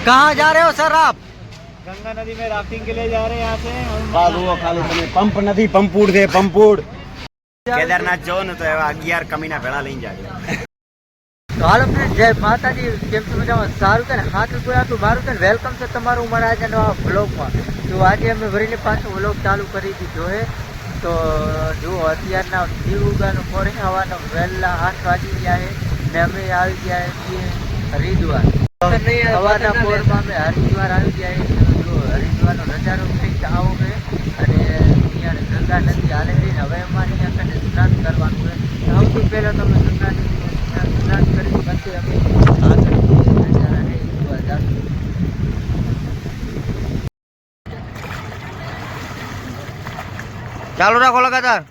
कहाँ जा रहे हो सर आप गंगा नदी में राफ्टिंग के लिए जा रहे हैं यहाँ से हम બાજુઓ ખાલી તમે પંપ નથી પંપુડ છે પંપુડ કેદારનાથ જવો ને તો એવા અગિયાર કમીના ભેળા લઈને જાજો તો હાલો ફ્રેન્ડ જય માતાજી કેમ છો મજામાં સારું છે ને હાથ ઉપર આટલું મારું છે ને વેલકમ છે તમારું મારા આજે નવા વ્લોગમાં તો આજે અમે વરીને પાછો વ્લોગ ચાલુ કરી દીધો છે તો જુઓ અત્યારના દીવુગાનો ફોરે હવાનો વહેલા આઠ વાગી ગયા છે ને અમે આવી ગયા છીએ હરિદ્વાર હરિદ્વાર આવી નજારો નદી હાલે હવે અમારે કરવાનું છે. સૌથી પહેલાં તમે ચાલુ રાખો લગાતાર.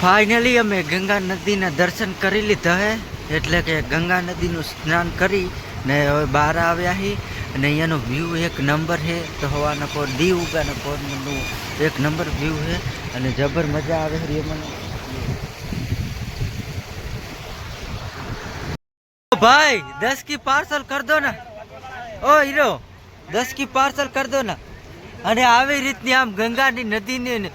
ફાઇનલી અમે ગંગા નદીના દર્શન કરી લીધા હે. એટલે કે ગંગા નદીનું સ્નાન કરી ને હવે બહાર આવ્યા હી. અને અહીંયાનો વ્યૂ એક નંબર છે તો હવાના પોર દીવ, ઉગાના પોરનું એક નંબર વ્યૂ છે અને જબર મજા આવે છે મને. ભાઈ, દસ કી પાર્સલ કર દો ને. ઓ હીરો, દસ કી પાર્સલ કર દો ને. અને આવી રીતની આમ ગંગાની નદીની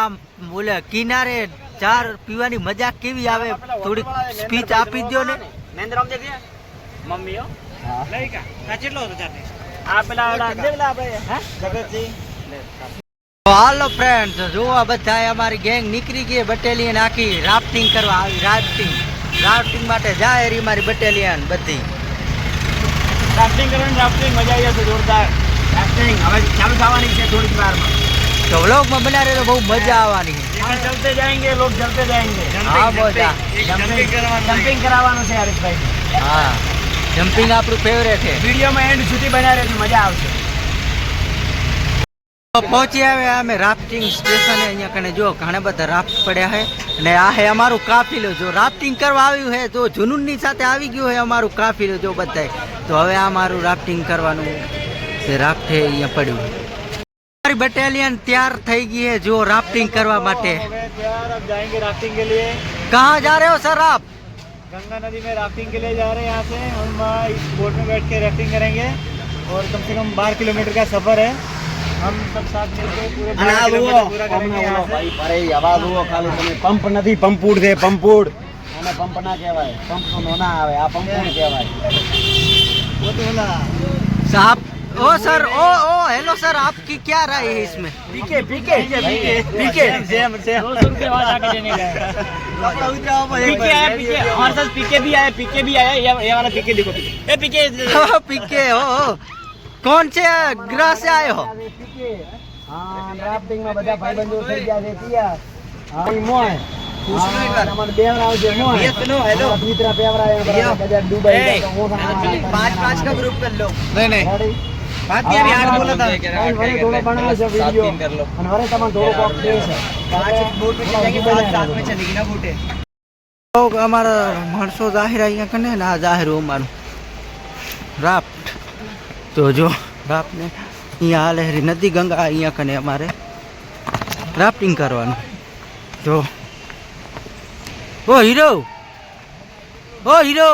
આમ બોલે કિનારે ચાર પીવાની મજા કેવી આવે? થોડીક સ્પીચ આપી દો ને. મહેન્દ્ર આમ મમ્મી હો. લઈ કા આ કેટલો હતો આ પેલા ઓલા દેખલા આપણે હે? જગતસિંહ હાલો ફ્રેન્ડ જોવા બધા અમારી ગેંગ નીકળી ગઈ બટેલિયન આખી. રાફ્ટિંગ કરવા આવી રાફ્ટિંગ રાફ્ટિંગ માટે જાય રી મારી બટેલિયન બધી. રાફ્ટિંગ કરવાની રાફ્ટિંગ મજા આવી જશે જોરદાર. રાફ્ટિંગ હવે ચાલુ થવાની છે થોડીક વારમાં. તો વ્લોગમાં બનાવે તો બહુ મજા આવવાની છે हम चलते जाएंगे लोग चलते जाएंगे હા બોલા જમ્પિંગ જમ્પિંગ કરાવવાનું છે હરીશભાઈ હા જમ્પિંગ આપણું ફેવરેટ છે વિડીયોમાં એન્ડ સુધી બના રહેજો મજા આવશે તો પહોંચી આવ્યા અમે રાફ્ટિંગ સ્ટેશને અહીંયા કને જો ઘણા બધા રાફ્ટ પડ્યા છે અને આ હે અમારું કાફીલો જો રાફ્ટિંગ કરવા આવ્યું છે તો જુનૂનની સાથે આવી ગયું છે અમારું કાફીલો જો બધાય તો હવે આ મારું રાફ્ટિંગ કરવાનું છે રાફ્ટ છે અહીંયા પડ્યું અમારી બટાલિયન તૈયાર થઈ ગઈ है જો રાફ્ટિંગ કરવા માટે हो गए तैयार अब जाएंगे राफ्टिंग के लिए कहाँ जा रहे हो सर आप गंगा नदी में राफ्टिंग के लिए जा रहे हैं यहाँ से हम आ, इस बोट में बैठ के राफ्टिंग करेंगे और कम से कम बारह किलोमीटर का सफर है हम सब साथ मिलकर पूरे અને આ 12 જુઓ किलोमीटर पूरा करेंगे હમણાં यहाँ ઓલો से ભાઈ અરે આવા જુઓ ખાલી તમે પંપ નથી પંપુડ છે પંપુડ આને પંપ ના કહેવાય પંપ તો નો ના આવે આ પંપુડ કહેવાય वो तो होला साहब ओ सर ओ ओ हेलो सर आपकी क्या राय है इसमें PK PK PK PK same same दो सौ रुपये वहाँ जाके देने का पीके आया पीके हमारे साथ पीके भी आया पीके भी आया ये ये वाला पीके देखो पीके ए पीके ओ, पीके हो हो। कौन से ग्रह से आए हो હા રાફ્ટિંગ માં બધા ભાઈબંધો થઈ ગયા છે ત્યાં હા ઈ મોય અમારે બેવરા આવશે મોય ये सुनो, हेलो। અમારા દીકરા બેવરા આવ્યા યો. બરાબર બધા દુબઈ ए, ગયા તો હું હા, पाँच पाँच का ग्रुप कर लो नहीं नहीं બાકી હવે યાર બોલે તા વરે થોડો અમારા માણસો જાહેર અહીંયા કને ના જાહેર અમારું રાફ્ટ તો જો રાફ્ટ ને અહીંયા હાલે હરી નદી ગંગા અહીંયા કને અમારે રાફ્ટિંગ કરવાનું જો ઓ હીરો ઓ હીરો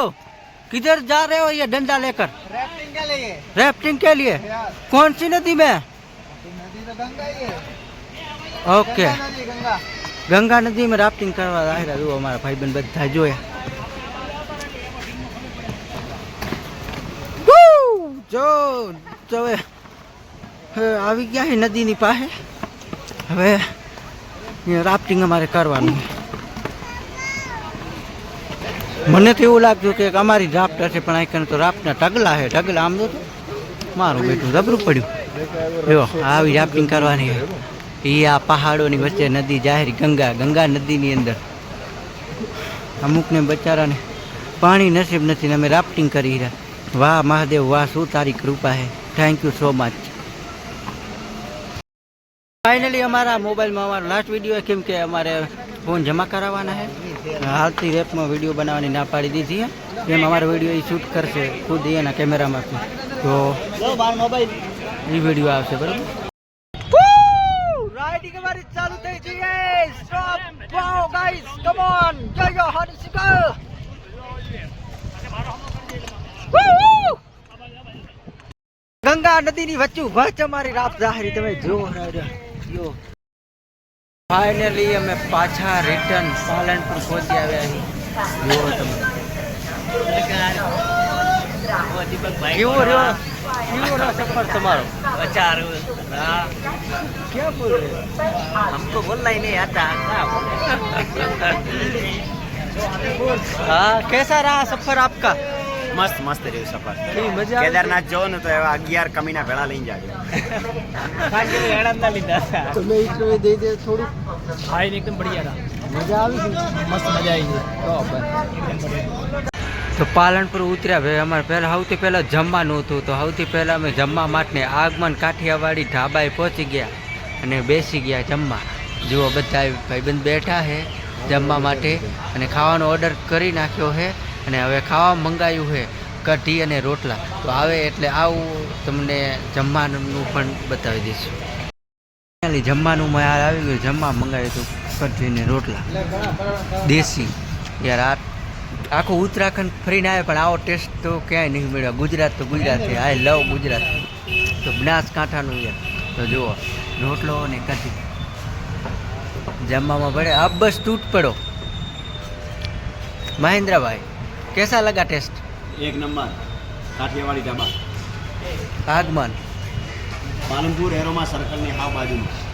किधर जा रहे हो ये डंडा लेकर राफ्टिंग के लिए राफ्टिंग के लिए कौन सी नदी में नदी तो गंगा ही है ओके नदी गंगा ગંગા નદીમાં રાફ્ટિંગ કરવા આવ્યા જુઓ અમારા ભાઈબંધ બધા જોયા Woo! જો જો હવે હવે આવી ગયા છે નદીની પાસે હવે અહીંયા રાફ્ટિંગ અમારે કરવાનું મને તો એવું લાગતું કે અમારી રાફ્ટ હશે પણ અહીં તો રાફ્ટના ટગલા છે ટગલા આમ તો મારું બેટું રબરું પડ્યું. જો, આવી રાફ્ટિંગ કરવાની છે એ આ પહાડોની વચ્ચે નદી જાહેર ગંગા ગંગા નદીની અંદર. અમુકને બચારાને પાણી નસીબ નથી ને અમે રાફ્ટિંગ કરી રહ્યા. વાહ, મહાદેવ, વાહ, શું તારી કૃપા છે. Thank you so much finally અમારા મોબાઈલમાં અમારો લાસ્ટ વીડિયો કેમ કે અમારે ફોન જમા કરાવવાના છે. હાલતી રેપમાં વીડિયો બનાવવાની ના પાડી દીધી છે એમ અમારો વીડિયો એ શૂટ કરશે, ખુદ એના કેમેરામાંથી. તો એ વીડિયો આવશે, બરાબર? રાઈડિંગ અમારી ચાલુ ગંગા નદીની વચ્ચે ઊભા છે અમારી રાત જાહેરી તમે જો. फाइनली हमें पाछा रिटर्न पालनपुर पहुँच गया है यो वो दीपक क्यों रे क्यों रे सफ़र तुम्हारा अच्छा रे हाँ क्या बोल रहे हमको बोलना ही नहीं आता हाँ कैसा रहा सफ़र आपका મસ્ત મસ્ત રહ્યું સફર. કેદારનાથ જો ને તો એવા અગિયાર કમીના ભેળા લઈને જાય તો થોડું હા મજા આવી મસ્ત મજા આવી તો પાલનપુર ઉતર્યા ભાઈ અમારે પહેલાં સૌથી પહેલાં જમવાનું હતું. તો સૌથી પહેલાં અમે જમવા માટે આગમન કાઠિયાવાડી ઢાબાએ પહોંચી ગયા અને બેસી ગયા જમવા. જુઓ બધા ભાઈબંધ બેઠા છે જમવા માટે અને ખાવાનો ઓર્ડર કરી નાખ્યો છે. અને હવે ખાવા મંગાવ્યું છે કઢી અને રોટલા. તો આવે એટલે આવું તમને જમવાનું પણ બતાવી દઈશું. જમવાનું મેં યાર આવી ગયું, જમવા મંગાવ્યું હતું કઢી ને રોટલા. દેશી. યાર આ આખું ઉત્તરાખંડ ફરીને આવે, પણ આવો ટેસ્ટ તો ક્યાંય નહીં મળ્યો. ગુજરાત તો ગુજરાત છે. I love Gujarat. તો બનાસકાંઠાનું યાર. તો જુઓ, રોટલો અને કઢી. જમવામાં પડે આ બસ તૂટ પડો. મહેન્દ્રભાઈ. કેસા લગા ટેસ્ટ? એક નંબર. કાઠિયાવાડી ધાબા. આગમન પાલનપુર એરોમાં સર્કલની હાવ બાજુમાં.